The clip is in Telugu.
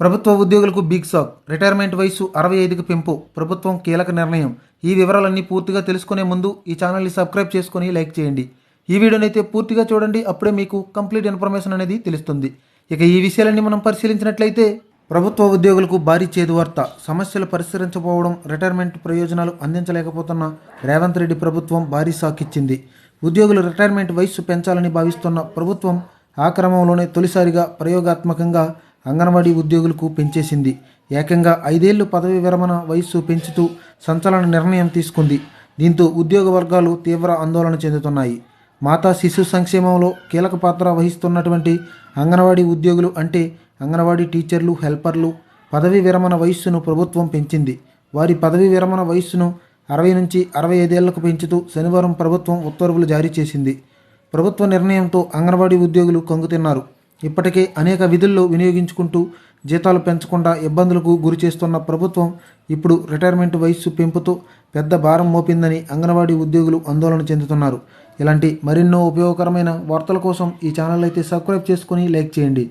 ప్రభుత్వ ఉద్యోగులకు బిగ్ షాక్ రిటైర్మెంట్ వయసు అరవై ఐదుకు పెంపు. ప్రభుత్వం కీలక నిర్ణయం. ఈ వివరాలన్నీ పూర్తిగా తెలుసుకునే ముందు ఈ ఛానల్ని సబ్స్క్రైబ్ చేసుకొని లైక్ చేయండి. ఈ వీడియోని అయితే పూర్తిగా చూడండి. అప్పుడే మీకు కంప్లీట్ ఇన్ఫర్మేషన్ అనేది తెలుస్తుంది. ఇక ఈ విషయాలన్నీ మనం పరిశీలించినట్లయితే ప్రభుత్వ ఉద్యోగులకు భారీ చేదు వార్త. సమస్యలు పరిష్కరించకపోవడం రిటైర్మెంట్ ప్రయోజనాలు అందించలేకపోతున్న రేవంత్ రెడ్డి ప్రభుత్వం భారీ షాక్ ఇచ్చింది. ఉద్యోగులు రిటైర్మెంట్ వయస్సు పెంచాలని భావిస్తున్న ప్రభుత్వం ఆ క్రమంలోనే తొలిసారిగా ప్రయోగాత్మకంగా అంగన్వాడీ ఉద్యోగులకు పెంచేసింది. ఏకంగా ఐదేళ్ళు పదవి విరమణ వయస్సు పెంచుతూ సంచలన నిర్ణయం తీసుకుంది. దీంతో ఉద్యోగ వర్గాలు తీవ్ర ఆందోళన చెందుతున్నాయి. మాతా శిశు సంక్షేమంలో కీలక పాత్ర వహిస్తున్నటువంటి అంగన్వాడీ ఉద్యోగులు అంటే అంగన్వాడీ టీచర్లు హెల్పర్లు పదవి విరమణ వయస్సును ప్రభుత్వం పెంచింది. వారి పదవి విరమణ వయస్సును అరవై నుంచి అరవై ఐదేళ్ళకు పెంచుతూ శనివారం ప్రభుత్వం ఉత్తర్వులు జారీ చేసింది. ప్రభుత్వ నిర్ణయంతో అంగన్వాడీ ఉద్యోగులు కంగుతిన్నారు. ఇప్పటికే అనేక విధుల్లో వినియోగించుకుంటూ జీతాలు పెంచకుండా ఇబ్బందులకు గురి చేస్తున్న ప్రభుత్వం ఇప్పుడు రిటైర్మెంట్ వయస్సు పెంపుతో పెద్ద భారం మోపిందని అంగన్వాడీ ఉద్యోగులు ఆందోళన చెందుతున్నారు. ఇలాంటి మరెన్నో ఉపయోగకరమైన వార్తల కోసం ఈ ఛానల్ అయితే సబ్స్క్రైబ్ చేసుకొని లైక్ చేయండి.